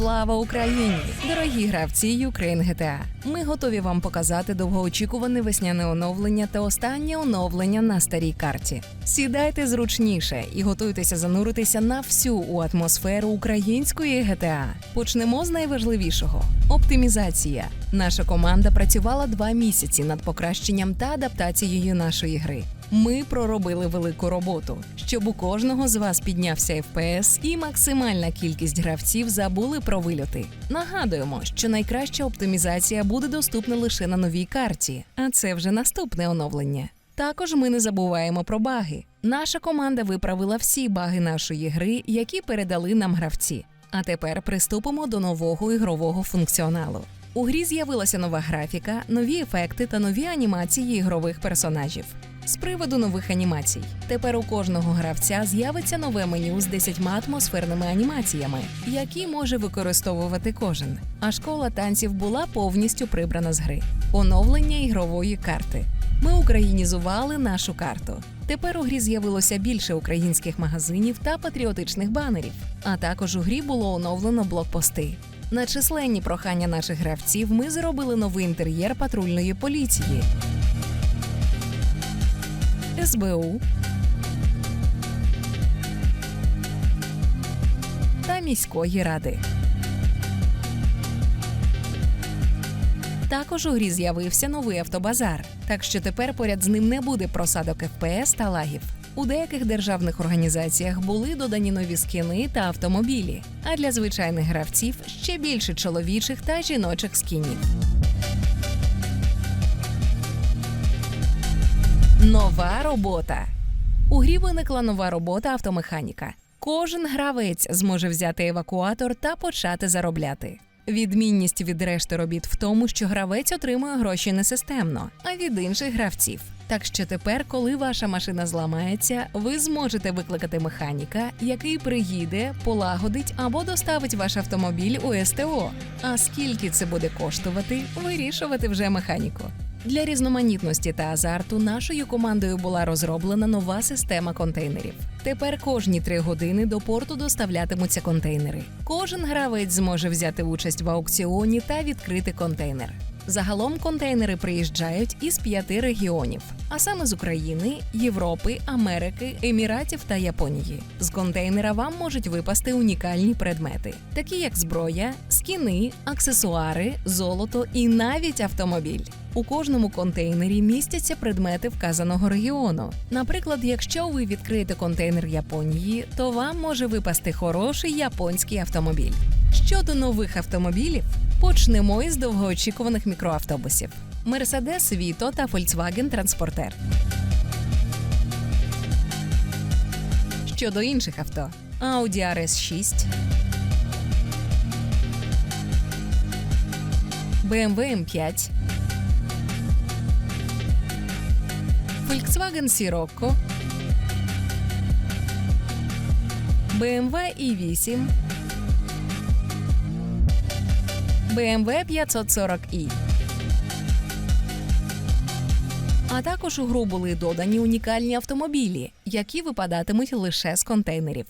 Слава Україні! Дорогі гравці Ukraine GTA! Ми готові вам показати довгоочікуване весняне оновлення та останнє оновлення на старій карті. Сідайте зручніше і готуйтеся зануритися на всю у атмосферу української GTA. Почнемо з найважливішого оптимізація. Наша команда працювала два місяці над покращенням та адаптацією нашої гри. Ми проробили велику роботу, щоб у кожного з вас піднявся FPS і максимальна кількість гравців забули про вильоти. Нагадуємо, що найкраща оптимізація буде доступна лише на новій карті, а це вже наступне оновлення. Також ми не забуваємо про баги. Наша команда виправила всі баги нашої гри, які передали нам гравці. А тепер приступимо до нового ігрового функціоналу. У грі з'явилася нова графіка, нові ефекти та нові анімації ігрових персонажів. З приводу нових анімацій. Тепер у кожного гравця з'явиться нове меню з 10 атмосферними анімаціями, які може використовувати кожен. А школа танців була повністю прибрана з гри. Оновлення ігрової карти. Ми українізували нашу карту. Тепер у грі з'явилося більше українських магазинів та патріотичних банерів. А також у грі було оновлено блокпости. На численні прохання наших гравців ми зробили новий інтер'єр патрульної поліції. СБУ та міської ради. Також у грі з'явився новий автобазар, так що тепер поряд з ним не буде просадок ФПС та лагів. У деяких державних організаціях були додані нові скіни та автомобілі, а для звичайних гравців ще більше чоловічих та жіночих скінів. Нова робота. У грі виникла нова робота автомеханіка. Кожен гравець зможе взяти евакуатор та почати заробляти. Відмінність від решти робіт в тому, що гравець отримує гроші не системно, а від інших гравців. Так що тепер, коли ваша машина зламається, ви зможете викликати механіка, який приїде, полагодить або доставить ваш автомобіль у СТО. А скільки це буде коштувати, вирішувати вже механіку. Для різноманітності та азарту нашою командою була розроблена нова система контейнерів. Тепер кожні три години до порту доставлятимуться контейнери. Кожен гравець зможе взяти участь в аукціоні та відкрити контейнер. Загалом контейнери приїжджають із п'яти регіонів, а саме з України, Європи, Америки, Еміратів та Японії. З контейнера вам можуть випасти унікальні предмети, такі як зброя, скіни, аксесуари, золото і навіть автомобіль. У кожному контейнері містяться предмети вказаного регіону. Наприклад, якщо ви відкриєте контейнер Японії, то вам може випасти хороший японський автомобіль. Щодо нових автомобілів, почнемо із довгоочікуваних мікроавтобусів: Mercedes Vito та Volkswagen Transporter. Щодо інших авто: Audi RS6, BMW M5, Volkswagen Sirocco, BMW i8, BMW 540i. А також у гру були додані унікальні автомобілі, які випадатимуть лише з контейнерів.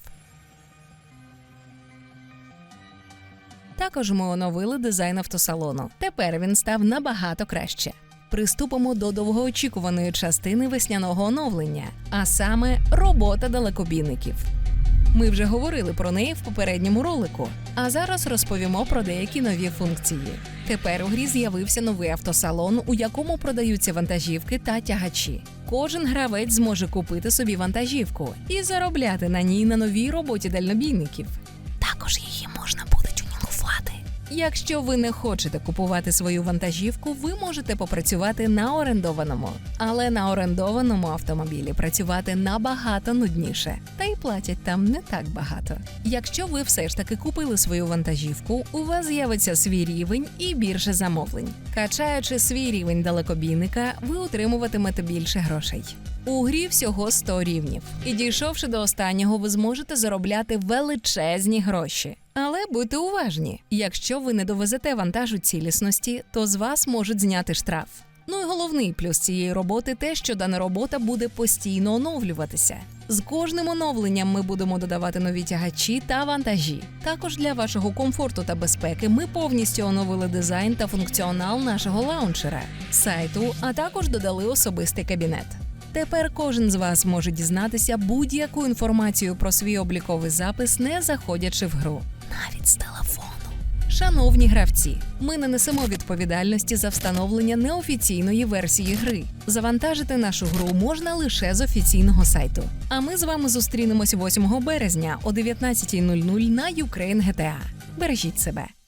Також ми оновили дизайн автосалону. Тепер він став набагато краще. Приступимо до довгоочікуваної частини весняного оновлення, а саме робота далекобійників. Ми вже говорили про неї в попередньому ролику, а зараз розповімо про деякі нові функції. Тепер у грі з'явився новий автосалон, у якому продаються вантажівки та тягачі. Кожен гравець зможе купити собі вантажівку і заробляти на ній на новій роботі дальнобійників. Якщо ви не хочете купувати свою вантажівку, ви можете попрацювати на орендованому. Але на орендованому автомобілі працювати набагато нудніше, та й платять там не так багато. Якщо ви все ж таки купили свою вантажівку, у вас з'явиться свій рівень і більше замовлень. Качаючи свій рівень далекобійника, ви отримуватимете більше грошей. У грі всього 100 рівнів, і дійшовши до останнього, ви зможете заробляти величезні гроші. Але будьте уважні, якщо ви не довезете вантажу цілісності, то з вас можуть зняти штраф. Ну і головний плюс цієї роботи те, що дана робота буде постійно оновлюватися. З кожним оновленням ми будемо додавати нові тягачі та вантажі. Також для вашого комфорту та безпеки ми повністю оновили дизайн та функціонал нашого лаунчера, сайту, а також додали особистий кабінет. Тепер кожен з вас може дізнатися будь-яку інформацію про свій обліковий запис, не заходячи в гру, навіть з телефону. Шановні гравці, ми не несемо відповідальності за встановлення неофіційної версії гри. Завантажити нашу гру можна лише з офіційного сайту. А ми з вами зустрінемось 8 березня о 19.00 на Ukraine GTA. Бережіть себе.